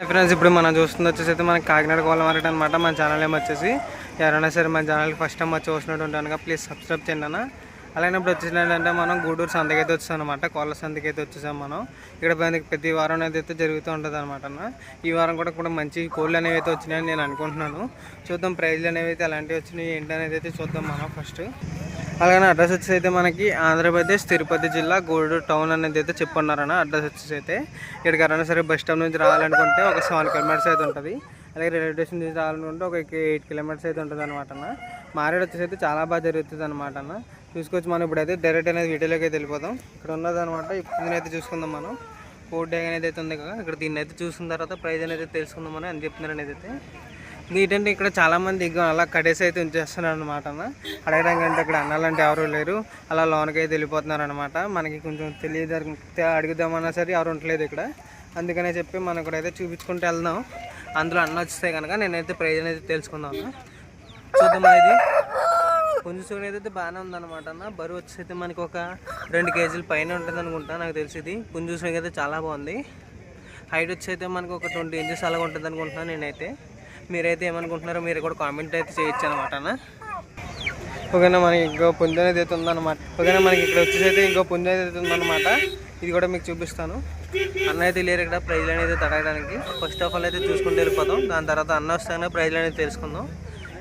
Friends ఇప్పుడు మనం చూస్తుంది వచ్చేసి అయితే మనకి కాకినాడ కోళ్ళ మార్కెట్ అనమాట మన ఛానల్ ఏమో వచ్చేసి ఎవరైనా సరే మన ఛానల్కి ఫస్ట్ టైం వచ్చి చూసినట్టు అనగా ప్లీజ్ సబ్స్క్రైబ్ చేయండి అన్న. అలాగే ఇప్పుడు వచ్చేసి మనం గూడూరు సంతకి అయితే వచ్చాం అనమాట కోళ్ళ సంతకి అయితే వచ్చేసాం మనం. ఇక్కడ ప్రతి వారం అనేది అయితే జరుగుతూ ఉంటుంది అనమాట అన్న. ఈ వారం కూడా కూడా మంచి కోళ్ళు అనేవి అయితే వచ్చినాయని నేను అనుకుంటున్నాను. చూద్దాం ప్రైజ్లు అనేవి అయితే ఎలాంటివి వచ్చినాయి ఏంటి అనేది అయితే చూద్దాం మనం ఫస్ట్ అలాగే అడ్రస్ వచ్చేసి అయితే మనకి ఆంధ్రప్రదేశ్ తిరుపతి జిల్లా గూడూరు టౌన్ అనేది అయితే చెప్పున్నారన్న అడ్రస్ వచ్చేసి అయితే ఇక్కడికి ఎవరైనా సరే బస్ స్టాప్ నుంచి రావాలనుకుంటే ఒక సెవెన్ కిలోమీటర్స్ అయితే ఉంటుంది. అలాగే రైల్వే స్టేషన్ నుంచి రావాలనుకుంటే ఒక ఎయిట్ కిలోమీటర్స్ అయితే ఉంటుంది అనమాట అన్న. మారేడు వచ్చేసి అయితే చాలా బాగా జరుగుతుంది అనమాట అన్న. చూసుకోవచ్చు మనం ఇప్పుడైతే డైరెక్ట్ అనేది వీడియోలోకి అయితే వెళ్ళిపోదాం. ఇక్కడ ఉన్నది అనమాట ఇప్పుడు అయితే చూసుకుందాం మనం. ఫోర్ డే అనేది అయితే ఉంది కదా ఇక్కడ దీన్ని అయితే చూసిన తర్వాత ప్రైజ్ అనేది తెలుసుకుందాం అని అని చెప్తున్నారు అనేది అయితే. ఏంటంటే ఇక్కడ చాలామంది అలా కడేసి అయితే ఉంచేస్తున్నారు అనమాట అన్న. అడగడానికి అంటే ఇక్కడ అన్నాలంటే ఎవరు లేరు. అలా లోనకి అయితే వెళ్ళిపోతున్నారు అనమాట మనకి కొంచెం తెలియదు అడుగుదామన్నా సరే ఎవరు ఉండలేదు ఇక్కడ. అందుకనే చెప్పి మనం ఇక్కడ అయితే చూపించుకుంటూ వెళ్దాం. అందులో అన్న వస్తే కనుక నేనైతే ప్రైజ్ అయితే తెలుసుకుందాం చూద్దాం ఇది పుంజు సూడి అయితే బాగానే ఉందన్నమాట అన్న. బరువు వచ్చేసి అయితే మనకి ఒక రెండు కేజీల పైన ఉంటుంది అనుకుంటా నాకు తెలిసి ఇది. పుంజు సూడి అయితే చాలా బాగుంది. హైట్ వచ్చి అయితే మనకు ఒక ట్వంటీ ఇంచెస్ అలాగ ఉంటుంది అనుకుంటున్నాను నేనైతే. మీరైతే ఏమనుకుంటున్నారో మీరు కూడా కామెంట్ అయితే చేయొచ్చు అనమాట అన్న. ఓకేనా మనకి ఇంకో పుంజు అనేది అయితే ఉందన్నమాట. ఓకేనా మనకి ఇక్కడ వచ్చేసి అయితే ఇంకో పుంజు అయితే ఉందన్నమాట. ఇది కూడా మీకు చూపిస్తాను. అన్న అయితే లేరు ఇక్కడ ప్రైజ్లు అనేది తడగడానికి ఫస్ట్ ఆఫ్ ఆల్ అయితే చూసుకుంటూ వెళ్ళిపోతాం దాని తర్వాత అన్న వస్తానే ప్రైజ్లు అనేది తెలుసుకుందాం.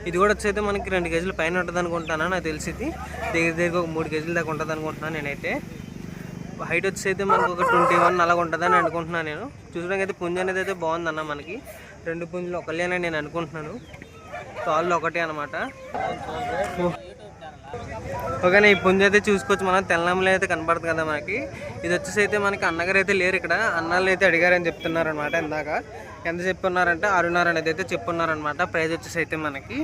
ఇది కూడా వచ్చి అయితే మనకి రెండు కేజీలు పైన ఉంటుంది అనుకుంటాను నాకు తెలిసింది దగ్గర దగ్గర ఒక మూడు కేజీల దాకా ఉంటుంది అనుకుంటున్నాను నేనైతే. హైట్ వచ్చి అయితే మనకు ఒక ట్వంటీ వన్ అలాగ ఉంటుందని అనుకుంటున్నాను నేను. చూసడానికి అయితే పుంజు అనేది అయితే బాగుందన్న మనకి. రెండు పుంజులు ఒకళ్ళేనని నేను అనుకుంటున్నాను. తాళ్ళు ఒకటే అనమాట ఓకేనా ఈ పుంజు అయితే చూసుకోవచ్చు మనం. తెల్లంలో అయితే కనపడుతుంది కదా మనకి. ఇది వచ్చేసి అయితే మనకి అన్నగారు అయితే లేరు ఇక్కడ. అన్నాళ్ళు అయితే అడిగారని చెప్తున్నారు అనమాట ఇందాక. ఎంత చెప్పున్నారంటే ఆరున్నర అనేది అయితే చెప్పున్నారనమాట ప్రైజ్ వచ్చేసి అయితే మనకి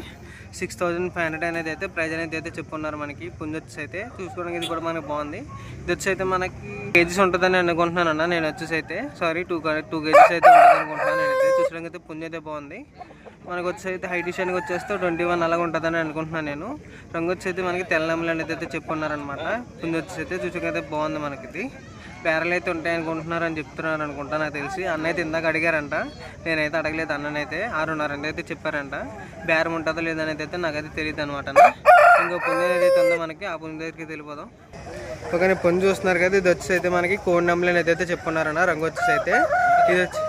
సిక్స్ థౌజండ్ ఫైవ్ హండ్రెడ్ అనేది అయితే ప్రైజ్ అనేది అయితే చెప్పున్నారు మనకి. పుంజు వచ్చేసి అయితే చూసుకోవడానికి ఇది కూడా మనకి బాగుంది. ఇది వచ్చి అయితే మనకి కేజీస్ ఉంటుందని అనుకుంటున్నాను అన్న నేను వచ్చేసి అయితే. సారీ టూ టూ కేజీస్ అయితే ఉంటుంది అనుకుంటున్నాను నేనైతే. చూసుకోవడానికి అయితే పుంజు అయితే బాగుంది. మనకు వచ్చి అయితే హైట్ విషయానికి వచ్చేస్తే ట్వంటీ వన్ అలాగ ఉంటుందని అనుకుంటున్నాను నేను. రంగు వచ్చి అయితే మనకి తెల్లనమ్మలు అనేది అయితే చెప్పున్నారనమాట పుణ్య వచ్చేసి అయితే చూసుకోవడానికి బాగుంది మనకి ఇది పేరలు అయితే ఉంటాయనుకుంటున్నారని చెప్తున్నారు అనుకుంటా నాకు తెలిసి. అన్న అయితే ఇందాక అడిగారంట. నేనైతే అడగలేదు అన్ననైతే. ఆరున్నర అయితే చెప్పారంట. బేరం ఉంటుందో లేదనేది అయితే నాకైతే తెలియదు అనమాట ఇంకో పుంజు ఏదైతే ఉందో మనకి ఆ పుంజు దగ్గరికి వెళ్ళిపోదాం. ఓకే పుంజు చూస్తున్నారు కదా ఇది వచ్చేసి అయితే మనకి కోడి నెమ్మలు అనేది అయితే చెప్పున్నారన్న. రంగు వచ్చేసి అయితే. ఇది వచ్చి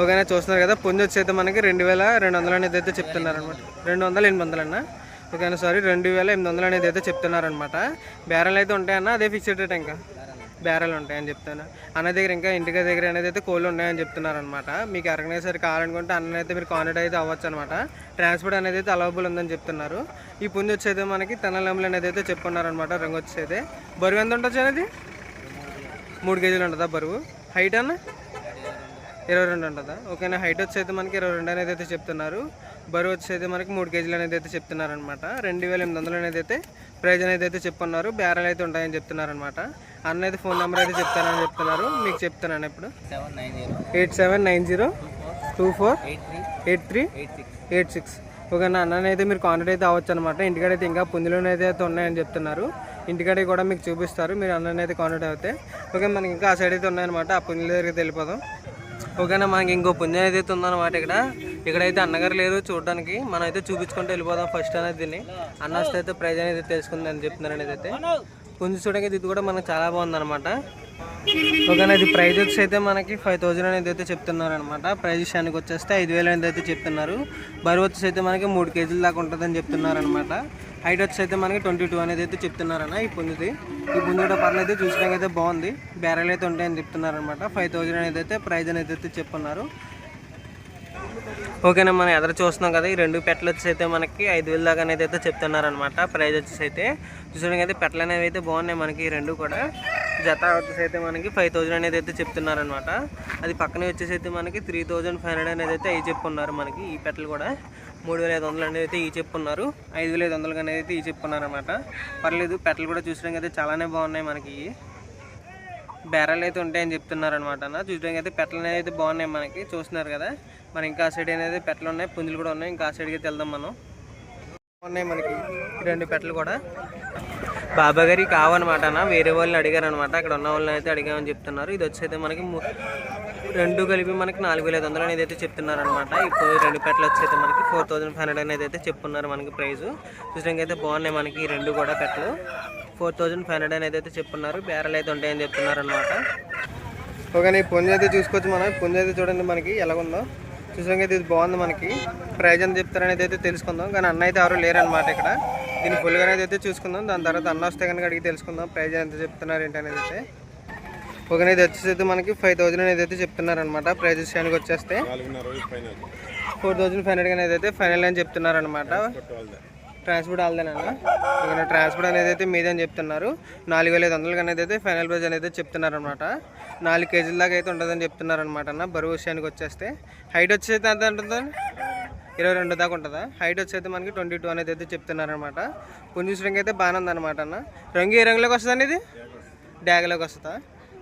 ఓకేనా చూస్తున్నారు కదా పుంజ వచ్చి మనకి రెండు వేల రెండు వందలు అనేది అయితే చెప్తున్నారు అనమాట రెండు వందలు ఎనిమిది వందలు అన్న ఓకేనా సారీ రెండు వేల ఎనిమిది వందలు అనేది అయితే చెప్తున్నారనమాట బేరాలు అయితే ఉంటాయన్న అదే ఫిక్స్డ్ రేట్ ఇంకా? బేరాలు ఉంటాయని చెప్తాను అన్న దగ్గర ఇంకా ఇంటికి దగ్గర అనేది అయితే కోళ్ళు ఉన్నాయని చెప్తున్నారు అనమాట మీకు ఎవరికైనా సరికి కావాలనుకుంటే అన్న అయితే మీరు కాంటాక్ట్ అయితే అవ్వచ్చు అనమాట ట్రాన్స్పోర్ట్ అనేది అయితే అవైలబుల్ ఉందని చెప్తున్నారు. ఈ పుంజు వచ్చేది మనకి తెల్లలెమ్మలు అనేది అయితే చెప్పున్నారు అనమాట రంగు వచ్చేది బరువు ఎంత ఉండొచ్చు అనేది మూడు కేజీలు ఉంటుందా బరువు? హైట్ అన్న? ఇరవై రెండు ఉంటుందా? ఓకేనా హైట్ వచ్చి అయితే మనకి ఇరవై రెండు అనేది అయితే చెప్తున్నారు. బరువు వచ్చి అయితే మనకి మూడు కేజీలు అనేది అయితే చెప్తున్నారు అనమాట రెండు వేల ఎనిమిది వందలు అనేది అయితే ప్రైజ్ అనేది అయితే చెప్పున్నారు. బేరాలు అయితే ఉంటాయని చెప్తున్నారు అనమాట అన్న అయితే ఫోన్ నెంబర్ అయితే చెప్తానని చెప్తున్నారు. మీకు చెప్తున్నాను ఇప్పుడు. Eight seven nine zero two four eight three eight six. ఓకేనా అన్న అయితే మీరు కాంటాక్ట్ అయితే అవ్వచ్చు అనమాట ఇంటికాడ అయితే ఇంకా పుంజులు అయితే అయితే ఉన్నాయని చెప్తున్నారు. ఇంటికాడ కూడా మీకు చూపిస్తారు. మీరు అన్న అయితే కాంటాక్ట్ అవుతే ఓకే మనకి ఇంకా ఆ సైడ్ అయితే ఉన్నాయన్నమాట. ఆ పుంజుల దగ్గరికి వెళ్ళిపోదాం. ఓకేనా మనకి ఇంకో పుణ్యం అయితే ఉందన్నమాట ఇక్కడ. ఇక్కడైతే అన్నగారు లేరు చూడడానికి. మనం అయితే చూపించుకుంటూ వెళ్ళిపోదాం ఫస్ట్ అనేది దీన్ని. అన్న వస్తే అయితే ప్రైజ్ అనేది తెలుసుకుందని చెప్తున్నారు అనేది అయితే. పుంజు చూడడానికి ఇది కూడా మనకు చాలా బాగుందన్నమాట. ఓకేనా ఇది ప్రైజ్ వచ్చి అయితే మనకి ఫైవ్ థౌజండ్ అనేది అయితే చెప్తున్నారు అనమాట ప్రైజ్ విషయానికి వచ్చేస్తే ఐదు వేలు అనేది అయితే చెప్తున్నారు. బరువు వచ్చేసి అయితే మనకి మూడు కేజీల దాకా ఉంటుందని చెప్తున్నారు అనమాట హైట్ వచ్చి అయితే మనకి ట్వంటీ టూ అనేది అయితే చెప్తున్నారన్న. ఈ పుంజుది. ఈ పుంజు కూడా పర్లేదు చూసినాక అయితే బాగుంది. బ్యారెల్ అయితే ఉంటాయని చెప్తున్నారనమాట ఫైవ్ థౌజండ్ అనేది అయితే ప్రైజ్ అనేది అయితే చెప్పున్నారు. ఓకేనా మనం ఎదురు చూస్తున్నాం కదా ఈ రెండు పెట్టలు వచ్చేసి అయితే మనకి ఐదు వేల దాకా అనేది అయితే చెప్తున్నారనమాట ప్రైజ్ వచ్చేసి అయితే. చూసడానికి అయితే పెట్టలు అనేవి అయితే బాగున్నాయి మనకి ఈ రెండు కూడా. జత వచ్చేసి అయితే మనకి ఫైవ్ థౌజండ్ అనేది అయితే చెప్తున్నారనమాట అది పక్కనే వచ్చేసి అయితే మనకి త్రీ థౌజండ్ ఫైవ్ హండ్రెడ్ అనేది అయితే అవి చెప్పున్నారు మనకి ఈ పెట్టలు కూడా. మూడు వేల ఐదు వందలు అనేది అయితే ఈ చెప్పున్నారు ఐదు వేల ఐదు వందలు అనేది అయితే ఈ చెప్పున్నారనమాట పర్లేదు పెట్టలు కూడా చూసడానికి అయితే చాలానే బాగున్నాయి మనకి బ్యారల్ బేరాలు అయితే ఉంటాయని చెప్తున్నారనమాట అన్న. చూడడానికి అయితే పెట్టలు అనేది అయితే బాగున్నాయి మనకి. చూస్తున్నారు కదా మరి ఇంకా ఆ సైడ్ అనేది పెట్టలు ఉన్నాయి పుంజులు కూడా ఉన్నాయి. ఇంకా ఆ సైడ్కి అయితే వెళ్దాం మనం. ఉన్నాయి మనకి రెండు పెట్టలు కూడా. బాబా గారి కావనమాట అన్న వేరే వాళ్ళని అడిగారు అనమాట అక్కడ ఉన్న వాళ్ళని అయితే అడిగామని చెప్తున్నారు. ఇది వచ్చి అయితే మనకి రెండు కలిపి మనకి నాలుగు వేల ఐదు వందలు అనేది అయితే చెప్తున్నారు అనమాట ఇప్పుడు రెండు పెట్టలు వచ్చి అయితే మనకి ఫోర్ థౌజండ్ ఫైవ్ హండ్రెడ్ అనేది అయితే చెప్పున్నారు మనకి ప్రైస్ చూసానికి అయితే బాగున్నాయి మనకి రెండు కూడా పెట్టలు. ఫోర్ థౌజండ్ ఫైవ్ హండ్రెడ్ అనేది అయితే చెప్పున్నారు. బేరలు అయితే ఉంటాయని చెప్తున్నారు అనమాట ఓకే పుంజ అయితే చూసుకోవచ్చు మనం. పుంజ అయితే చూడండి మనకి ఎలాగుందో. చూసాక అయితే ఇది బాగుంది మనకి. ప్రైజ్ అని చెప్తారనేది అయితే తెలుసుకుందాం. కానీ అన్న అయితే ఎవరు లేరనమాట ఇక్కడ. దీన్ని ఫుల్గా అనేది అయితే చూసుకుందాం. దాని తర్వాత అన్న వస్తే కనుక అడిగి తెలుసుకుందాం. ప్రైజ్ ఎంత చెప్తున్నారు ఏంటి అనేది అయితే. ఓకే ఇది వచ్చేసి మనకి ఫైవ్ థౌజండ్ అనేది అయితే చెప్తున్నారు అనమాట ప్రైజ్ విషయానికి వచ్చేస్తే. ఫోర్ థౌజండ్ ఫైవ్ హండ్రెడ్ అనేది అయితే ఫైనల్ అని చెప్తున్నారు అనమాట ట్రాన్స్పోర్ట్ ఇక్కడ ట్రాన్స్పోర్ట్ అనేది అయితే మీదే అని చెప్తున్నారు. నాలుగు వేల ఐదు వందలకి అనేది అయితే ఫైనల్ ప్రైజ్ అనేది చెప్తున్నారు అనమాట నాలుగు కేజీల దాకా అయితే ఉంటుందని చెప్తున్నారు అనమాట అన్న. బరువు విషయానికి వచ్చేస్తే. హైట్ వచ్చి అయితే ఎంత ఉంటుందా ఇరవై రెండు దాకా ఉంటుందా? హైట్ వచ్చి మనకి ట్వంటీ టూ అనేది అయితే చెప్తున్నారు అనమాట పుంజూస్ రంగు అయితే బాగానే ఉందన్నమాట అన్న. రంగు ఏ రంగులోకి వస్తుంది ఇది? డ్యాగలోకి వస్తుందా?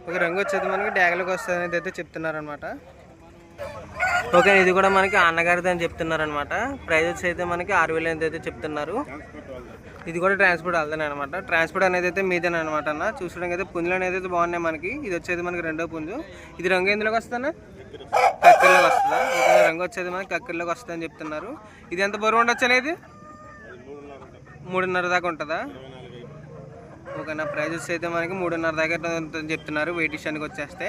ఒక రంగు వచ్చేది మనకి డ్యాగలోకి వస్తుంది అనేది అయితే చెప్తున్నారనమాట ఓకే ఇది కూడా మనకి అన్నగారిది అని చెప్తున్నారు అనమాట ప్రైజ్ వచ్చి అయితే మనకి ఆరు వేలు అనేది అయితే చెప్తున్నారు. ఇది కూడా ట్రాన్స్పోర్ట్ వెళ్తాను అనమాట ట్రాన్స్పోర్ట్ అనేది అయితే మీదేనా అనమాట అన్న. చూసడానికి అయితే పుంజులు అనేది అయితే బాగున్నాయి మనకి. ఇది వచ్చేది మనకి రెండో పుంజు. ఇది రంగు ఎందులోకి వస్తుందా కక్కిరిలోకి వస్తుందా? రంగు వచ్చేది మనకి కక్కిరిలోకి వస్తుంది అని చెప్తున్నారు. ఇది ఎంత బరువు ఉండొచ్చు అనేది? మూడున్నర దాకా ఉంటుందా? ఓకే నా ప్రైజెస్ అయితే మనకి మూడున్నర దాకా ఉంటుందని చెప్తున్నారు. వెయిట్ విషయానికి వచ్చేస్తే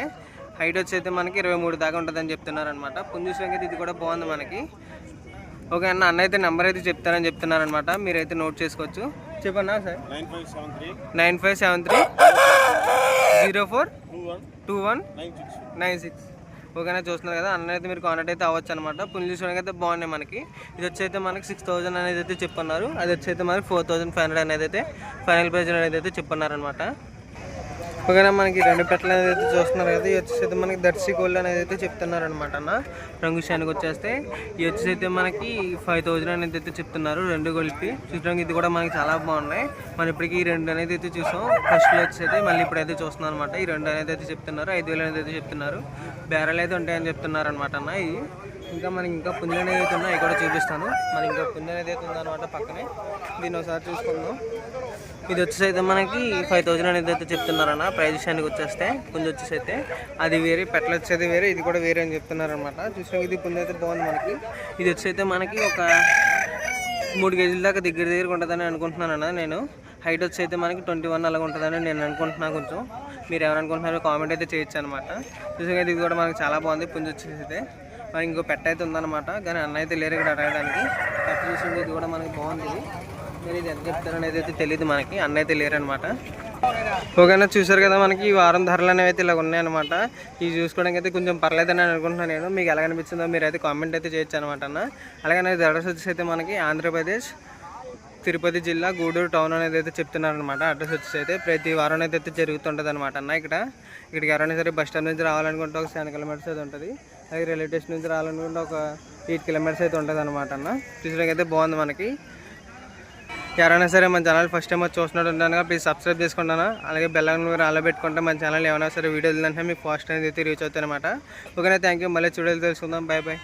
హైట్ వచ్చి అయితే మనకి ఇరవై మూడు దాకా ఉంటుందని చెప్తున్నారు అనమాట పుంజు అయితే ఇది కూడా బాగుంది మనకి. ఓకే అన్న అన్న అయితే నెంబర్ అయితే చెప్తారని చెప్తున్నారు అనమాట మీరైతే నోట్ చేసుకోవచ్చు. చెప్పన్నా sir? Nine five seven three zero four two one nine six. ఓకేనా చూస్తున్నారు కదా అన్న అయితే మీరు కాంటాక్ట్ అయితే అవ్వచ్చు అనమాట పుంజు చూడడానికి అయితే బాగున్నాయి మనకి. ఇది వచ్చి అయితే మనకి సిక్స్ థౌసండ్ అనేది అయితే చెప్పన్నారు. అది వచ్చి అయితే మనకి ఫోర్ థౌసండ్ ఫైవ్ హండ్రెడ్ అనేది అయితే ఫైనల్ ప్రైజ్ అనేది అయితే చెప్పన్నారు అనమాట ఓకేనా మనకి రెండు పెట్టలు అనేది అయితే చూస్తున్నారు కదా. ఇది వచ్చేసి మనకి దర్శి గోల్డ్ అనేది అయితే చెప్తున్నారు అనమాట అన్న. రంగు విషయానికి వచ్చేస్తే ఈ వచ్చేసి అయితే మనకి ఫైవ్ థౌజండ్ అనేది అయితే చెప్తున్నారు రెండు గొలిపి చూడడానికి ఇది కూడా మనకి చాలా బాగున్నాయి. మనం ఇప్పటికి రెండు అనేది అయితే చూసాం. ఫస్ట్ వచ్చేసి మళ్ళీ ఇప్పుడైతే చూస్తున్నాం అనమాట ఈ రెండు అనేది అయితే చెప్తున్నారు. ఐదు వేలు అనేది అయితే చెప్తున్నారు. బేరాలు అయితే ఉంటాయని చెప్తున్నారు అనమాట అన్న. ఇది ఇంకా మనకి ఇంకా పుంజు అనేది అయితే ఉన్నాయి. కూడా చూపిస్తాను. మరి ఇంకా పుంజు అనేది అయితే ఉందన్నమాట పక్కనే. దీన్ని ఒకసారి చూసుకుందాం. ఇది వచ్చేసి అయితే మనకి ఫైవ్ థౌజండ్ అనేది అయితే చెప్తున్నారన్న. ప్రైజ్ విషయానికి వచ్చేస్తే పుంజు వచ్చేసి అయితే అది వేరే పెట్టలు వచ్చేది వేరే ఇది కూడా వేరే అని చెప్తున్నారనమాట చూసిన ఇది పుంజు అయితే బాగుంది మనకి. ఇది వచ్చి అయితే మనకి ఒక మూడు కేజీల దాకా దగ్గర దగ్గర ఉంటుందని అనుకుంటున్నాను నేను. హైట్ వచ్చి అయితే మనకి ట్వంటీ వన్ అలాగ ఉంటుందని నేను అనుకుంటున్నాను కొంచెం. మీరు ఎవరనుకుంటున్నారో కామెంట్ అయితే చేయొచ్చు అనమాట చూసాక ఇది కూడా మనకి చాలా బాగుంది పుంజు వచ్చేసి అయితే మరి ఇంకో పెట్ట అయితే ఉందన్నమాట. కానీ అన్న అయితే లేరు ఇక్కడ అడగడానికి. పెట్ట చూసింది ఇది కూడా మనకి బాగుంది. మరి ఇది ఎంత చెప్తారనేది అయితే తెలియదు మనకి అన్న అయితే లేరనమాట. ఓకేనా చూసారు కదా మనకి ఈ వారం ధరలు అనేవి అయితే ఇలా ఉన్నాయన్నమాట. ఇవి చూసుకోవడానికి అయితే కొంచెం పర్లేదని అనుకుంటున్నాను నేను. మీకు ఎలా అనిపించిందో మీరు అయితే కామెంట్ అయితే చేయొచ్చు అనమాట అన్న. అలాగే నాకు అడ్రస్ వచ్చేసి అయితే మనకి ఆంధ్రప్రదేశ్ తిరుపతి జిల్లా గూడూరు టౌన్ అనేది అయితే చెప్తున్నారనమాట అడ్రస్ వచ్చేసి అయితే ప్రతి వారం అయితే అయితే జరుగుతుంటుంది అనమాట అన్న ఇక్కడ. ఇక్కడికి ఎవరైనా సరే బస్ స్టాండ్ నుంచి రావాలనుకుంటే ఒక సెవెన్ కిలోమీటర్స్ అయితే ఉంటుంది. అలాగే రైల్వే స్టేషన్ నుంచి రావాలనుకుంటే ఒక ఎయిట్ కిలోమీటర్స్ అయితే ఉంటుంది అనమాట అన్న. చూసడానికి అయితే బాగుంది మనకి. ఎవరైనా సరే మన ఛానల్ ఫస్ట్ టైం వచ్చి చూస్తున్నట్టు ఉంటాను ప్లీజ్ సబ్స్క్రైబ్ చేసుకుంటాను. అలాగే బెల్లం అలా పెట్టుకుంటే మన ఛానల్ ఏమైనా సరే వీడియోలు అంటే మీకు ఫాస్ట్ అనేది అయితే రీచ్ అవుతాయి అనమాట ఓకేనా థ్యాంక్ యూ మళ్ళీ చూడాలి తెలుసుకుందాం. Bye bye